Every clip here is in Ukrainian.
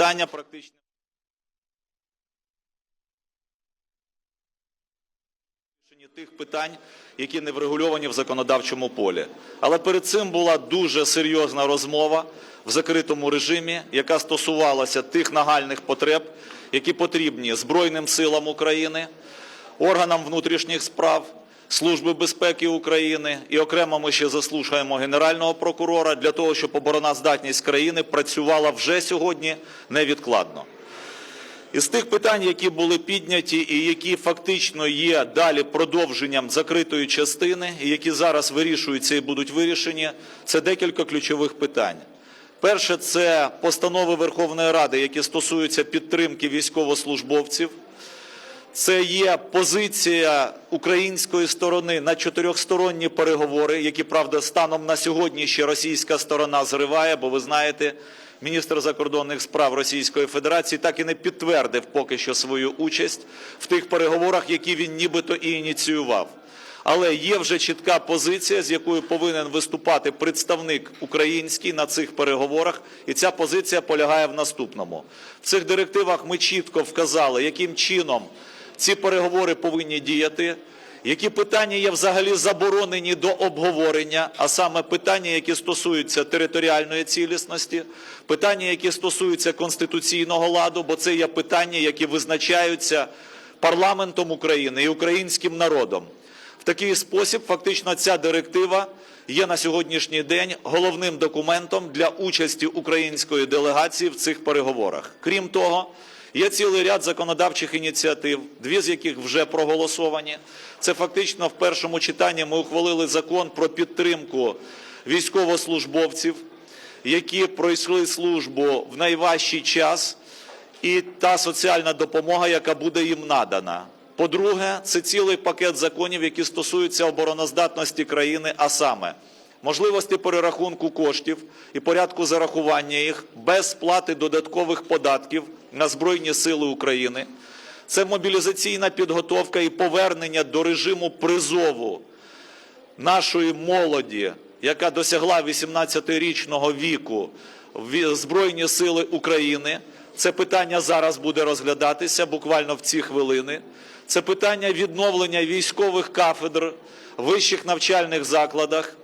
питання практично. тих питань, які не врегульовані в законодавчому полі. Але перед цим була дуже серйозна розмова в закритому режимі, яка стосувалася тих нагальних потреб, які потрібні Збройним силам України, органам внутрішніх справ, Служби безпеки України і окремо ми ще заслухаємо Генерального прокурора для того, щоб обороноздатність країни працювала вже сьогодні невідкладно. Із тих питань, які були підняті і які фактично є далі продовженням закритої частини, і які зараз вирішуються і будуть вирішені, це декілька ключових питань. Перше це постанови Верховної Ради, які стосуються підтримки військовослужбовців. Це є позиція української сторони на чотирьохсторонні переговори, які, правда, станом на сьогодні ще російська сторона зриває, бо ви знаєте, міністр закордонних справ Російської Федерації так і не підтвердив поки що свою участь в тих переговорах, які він нібито і ініціював. Але є вже чітка позиція, з якою повинен виступати представник український на цих переговорах, і ця позиція полягає в наступному. В цих директивах ми чітко вказали, яким чином ці переговори повинні діяти, які питання є взагалі заборонені до обговорення, а саме питання, які стосуються територіальної цілісності, питання, які стосуються конституційного ладу, бо це є питання, які визначаються парламентом України і українським народом. В такий спосіб фактично ця директива є на сьогоднішній день головним документом для участі української делегації в цих переговорах. Крім того, є цілий ряд законодавчих ініціатив, дві з яких вже проголосовані. Це фактично в першому читанні ми ухвалили закон про підтримку військовослужбовців, які пройшли службу в найважчий час, і та соціальна допомога, яка буде їм надана. По-друге, це цілий пакет законів, які стосуються обороноздатності країни, а саме можливості перерахунку коштів і порядку зарахування їх без сплати додаткових податків на Збройні Сили України. Це мобілізаційна підготовка і повернення до режиму призову нашої молоді, яка досягла 18-річного віку в Збройні Сили України. Це питання зараз буде розглядатися буквально в ці хвилини. Це питання відновлення військових кафедр вищих навчальних закладах,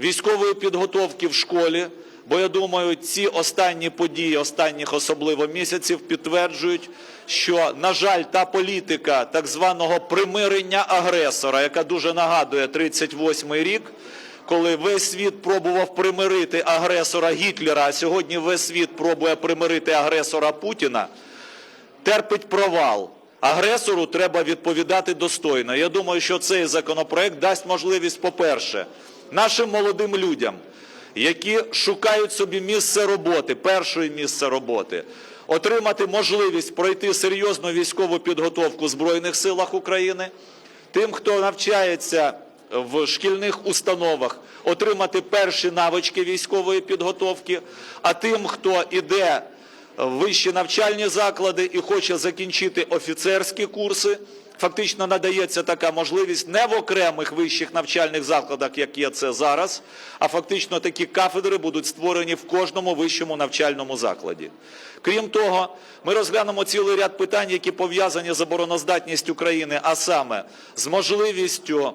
військової підготовки в школі. Бо я думаю, ці останні події, останніх особливо місяців, підтверджують, що, на жаль, та політика так званого примирення агресора, яка дуже нагадує 38-й рік, коли весь світ пробував примирити агресора Гітлера, а сьогодні весь світ пробує примирити агресора Путіна, терпить провал. Агресору треба відповідати достойно. Я думаю, що цей законопроект дасть можливість, по-перше, нашим молодим людям, які шукають собі місце роботи, першої місце роботи, отримати можливість пройти серйозну військову підготовку в Збройних силах України, тим, хто навчається в шкільних установах, отримати перші навички військової підготовки, а тим, хто іде в вищі навчальні заклади і хоче закінчити офіцерські курси, фактично надається така можливість не в окремих вищих навчальних закладах, як є це зараз, а фактично такі кафедри будуть створені в кожному вищому навчальному закладі. Крім того, ми розглянемо цілий ряд питань, які пов'язані з обороноздатністю країни, а саме з можливістю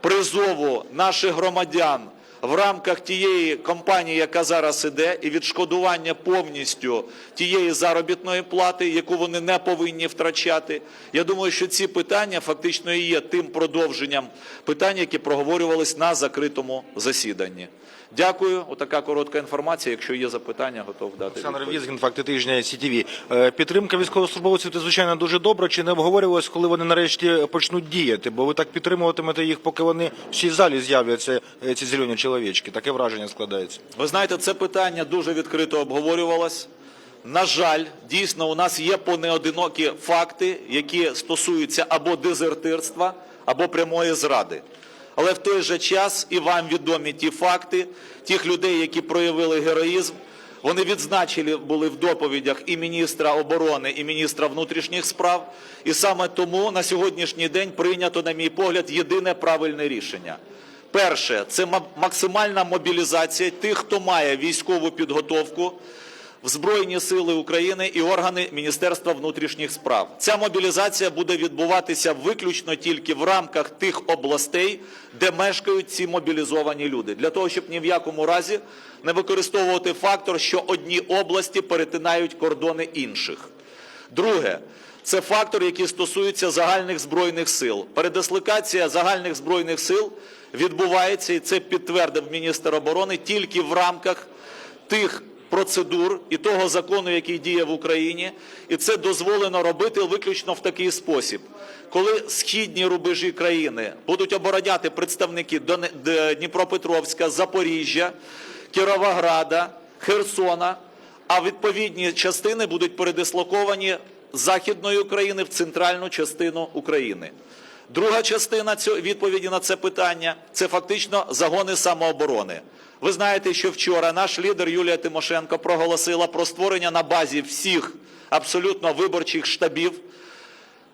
призову наших громадян в рамках тієї компанії, яка зараз іде, і відшкодування повністю тієї заробітної плати, яку вони не повинні втрачати. Я думаю, що ці питання фактично і є тим продовженням питань, які проговорювались на закритому засіданні. Дякую. Отака коротка інформація. Якщо є запитання, готов дати. Олександр. Візгін, факти тижня СІТВ. Е, Підтримка військовослужбовців це звичайно дуже добре. Чи не обговорювалось, коли вони нарешті почнуть діяти? Бо ви так підтримуватимете їх, поки вони в залі з'являться е, ці зелені чоловічки. Таке враження складається. Ви знаєте, це питання дуже відкрито обговорювалось. На жаль, дійсно, у нас є понеодинокі факти, які стосуються або дезертирства, або прямої зради. Але в той же час і вам відомі ті факти, тих людей, які проявили героїзм. Вони відзначені були в доповідях і міністра оборони, і міністра внутрішніх справ. І саме тому на сьогоднішній день прийнято, на мій погляд, єдине правильне рішення. Перше це максимальна мобілізація тих, хто має військову підготовку в Збройні Сили України і органи Міністерства внутрішніх справ. Ця мобілізація буде відбуватися виключно тільки в рамках тих областей, де мешкають ці мобілізовані люди, для того, щоб ні в якому разі не використовувати фактор, що одні області перетинають кордони інших. Друге, це фактор, який стосується загальних збройних сил. Передислокація загальних збройних сил відбувається, і це підтвердив міністр оборони тільки в рамках тих процедур і того закону, який діє в Україні, і це дозволено робити виключно в такий спосіб. Коли східні рубежі країни будуть обороняти представники Дніпропетровська, Запоріжжя, Кіровограда, Херсона, а відповідні частини будуть передислоковані Західної України в центральну частину України. Друга частина відповіді на це питання це фактично загони самооборони. Ви знаєте, що вчора наш лідер Юлія Тимошенко проголосила про створення на базі всіх абсолютно виборчих штабів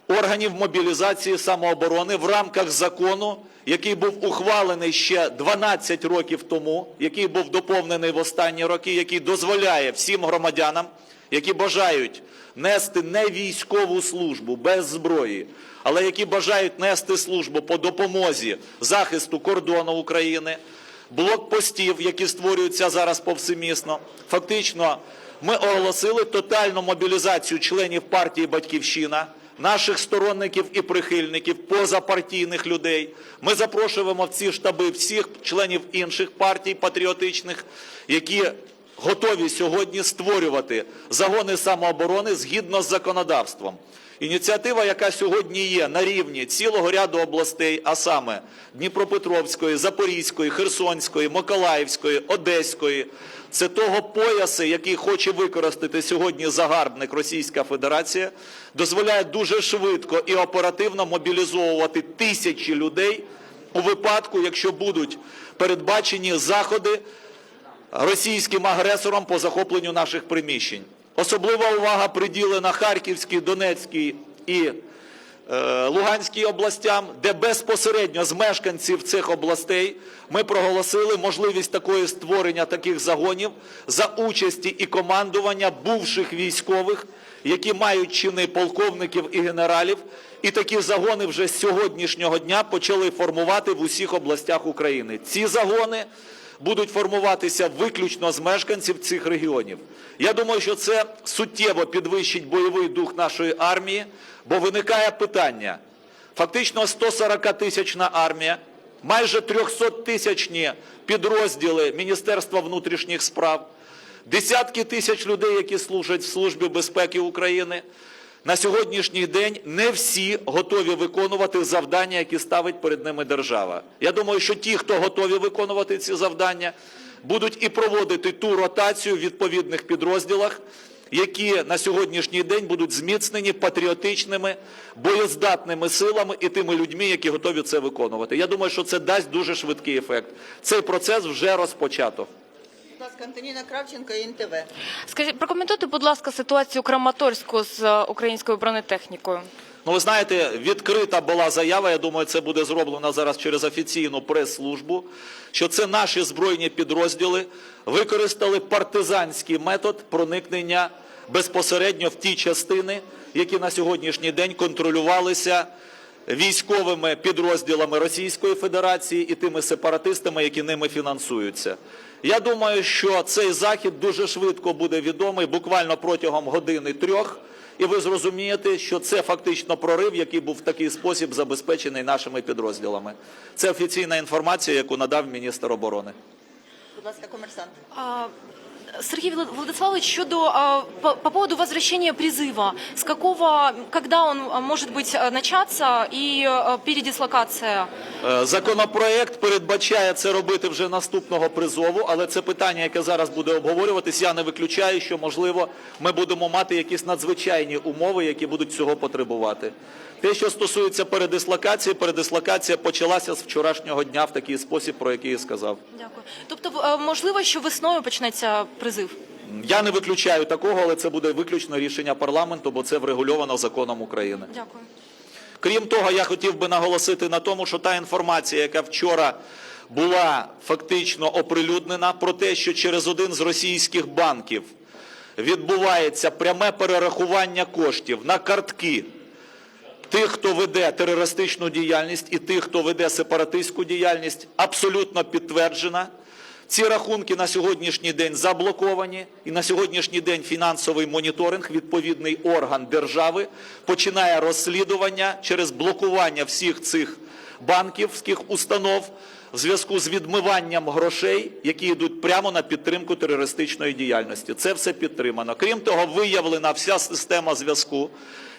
органів мобілізації самооборони в рамках закону, який був ухвалений ще 12 років тому, який був доповнений в останні роки, який дозволяє всім громадянам, які бажають нести не військову службу без зброї, але які бажають нести службу по допомозі захисту кордону України, блокпостів, які створюються зараз повсемісно. Фактично, ми оголосили тотальну мобілізацію членів партії Батьківщина, наших сторонників і прихильників, позапартійних людей. Ми запрошуємо в ці штаби всіх членів інших партій патріотичних, які готові сьогодні створювати загони самооборони згідно з законодавством. Ініціатива, яка сьогодні є на рівні цілого ряду областей, а саме Дніпропетровської, Запорізької, Херсонської, Миколаївської, Одеської, це того поясу, який хоче використати сьогодні загарбник Російська Федерація, дозволяє дуже швидко і оперативно мобілізовувати тисячі людей у випадку, якщо будуть передбачені заходи російським агресором по захопленню наших приміщень. Особлива увага приділена Харківській, Донецькій і е, Луганській областям, де безпосередньо з мешканців цих областей ми проголосили можливість такої створення таких загонів за участі і командування бувших військових, які мають чини полковників і генералів. І такі загони вже з сьогоднішнього дня почали формувати в усіх областях України. Ці загони будуть формуватися виключно з мешканців цих регіонів. Я думаю, що це суттєво підвищить бойовий дух нашої армії, бо виникає питання. Фактично 140 тисячна армія, майже 300 тисячні підрозділи Міністерства внутрішніх справ, десятки тисяч людей, які служать в Службі безпеки України. На сьогоднішній день не всі готові виконувати завдання, які ставить перед ними держава. Я думаю, що ті, хто готові виконувати ці завдання, будуть і проводити ту ротацію в відповідних підрозділах, які на сьогоднішній день будуть зміцнені патріотичними, боєздатними силами і тими людьми, які готові це виконувати. Я думаю, що це дасть дуже швидкий ефект. Цей процес вже розпочато. Будь ласка, Антоніна Кравченко, ІНТВ. Скажіть, прокоментуйте, будь ласка, ситуацію Краматорську з е, українською бронетехнікою. Ну, ви знаєте, відкрита була заява. Я думаю, це буде зроблено зараз через офіційну прес-службу. Що це наші збройні підрозділи використали партизанський метод проникнення безпосередньо в ті частини, які на сьогоднішній день контролювалися військовими підрозділами Російської Федерації і тими сепаратистами, які ними фінансуються. Я думаю, що цей захід дуже швидко буде відомий, буквально протягом години трьох. І ви зрозумієте, що це фактично прорив, який був в такий спосіб забезпечений нашими підрозділами. Це офіційна інформація, яку надав міністр оборони. Будь ласка, комерсант. Сергей Владиславович, щодо по, по поводу возвращения призыва, с какого, когда он может быть начаться и передислокация? Е, Законопроект передбачає це робити вже наступного призову, але це питання, яке зараз буде обговорюватись. Я не виключаю, що можливо ми будемо мати якісь надзвичайні умови, які будуть цього потребувати. Те, що стосується передислокації, передислокація почалася з вчорашнього дня в такий спосіб, про який я сказав. Дякую. Тобто, можливо, що весною почнеться призив? Я не виключаю такого, але це буде виключно рішення парламенту, бо це врегульовано законом України. Дякую. Крім того, я хотів би наголосити на тому, що та інформація, яка вчора була фактично оприлюднена, про те, що через один з російських банків відбувається пряме перерахування коштів на картки тих, хто веде терористичну діяльність, і тих, хто веде сепаратистську діяльність, абсолютно підтверджена. Ці рахунки на сьогоднішній день заблоковані, і на сьогоднішній день фінансовий моніторинг, відповідний орган держави, починає розслідування через блокування всіх цих банківських установ в зв'язку з відмиванням грошей, які йдуть прямо на підтримку терористичної діяльності. Це все підтримано. Крім того, виявлена вся система зв'язку,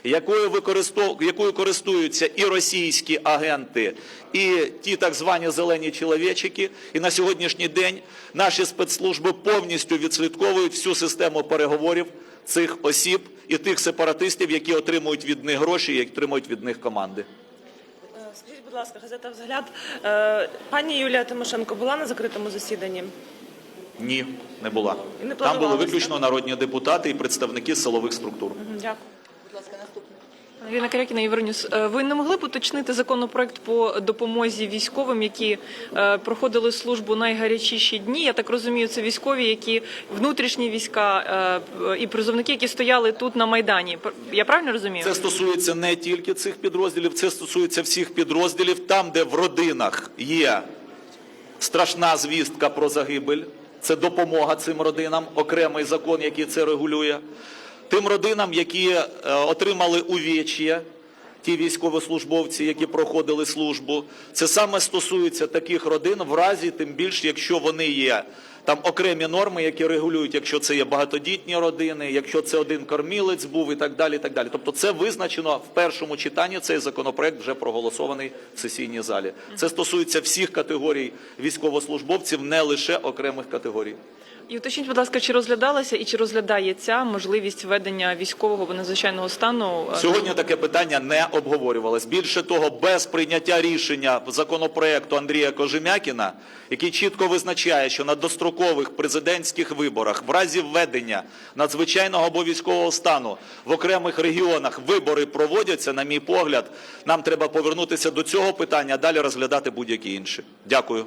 якою, використов... якою користуються і російські агенти, і ті так звані зелені чоловічики. І на сьогоднішній день наші спецслужби повністю відслідковують всю систему переговорів цих осіб і тих сепаратистів, які отримують від них гроші, які отримують від них команди. Ласка, газета «Взгляд». Е, Пані Юлія Тимошенко була на закритому засіданні? Ні, не була. І не Там були виключно народні депутати і представники силових структур. Дякую. Будь ласка, наступний. Ліна Карякіна, Євроньюз. Е, Ви не могли б уточнити законопроект по допомозі військовим, які е, проходили службу найгарячіші дні? Я так розумію, це військові, які внутрішні війська е, і призовники, які стояли тут на майдані. Я правильно розумію? Це стосується не тільки цих підрозділів, це стосується всіх підрозділів, там, де в родинах є страшна звістка про загибель. Це допомога цим родинам, окремий закон, який це регулює. Тим родинам, які е, отримали увеч'я, ті військовослужбовці, які проходили службу. Це саме стосується таких родин в разі, тим більше, якщо вони є. Там окремі норми, які регулюють, якщо це є багатодітні родини, якщо це один кормілець був і так далі. І так далі. Тобто це визначено в першому читанні. Цей законопроект вже проголосований в сесійній залі. Це стосується всіх категорій військовослужбовців, не лише окремих категорій. І уточніть, будь ласка, чи розглядалася і чи розглядається можливість введення військового або надзвичайного стану? е, Сьогодні таке питання не обговорювалось. Більше того, без прийняття рішення законопроекту Андрія Кожем'якіна, який чітко визначає, що на дострокових президентських виборах в разі введення надзвичайного або військового стану в окремих регіонах вибори проводяться, на мій погляд, нам треба повернутися до цього питання, а далі розглядати будь-які інші. Дякую.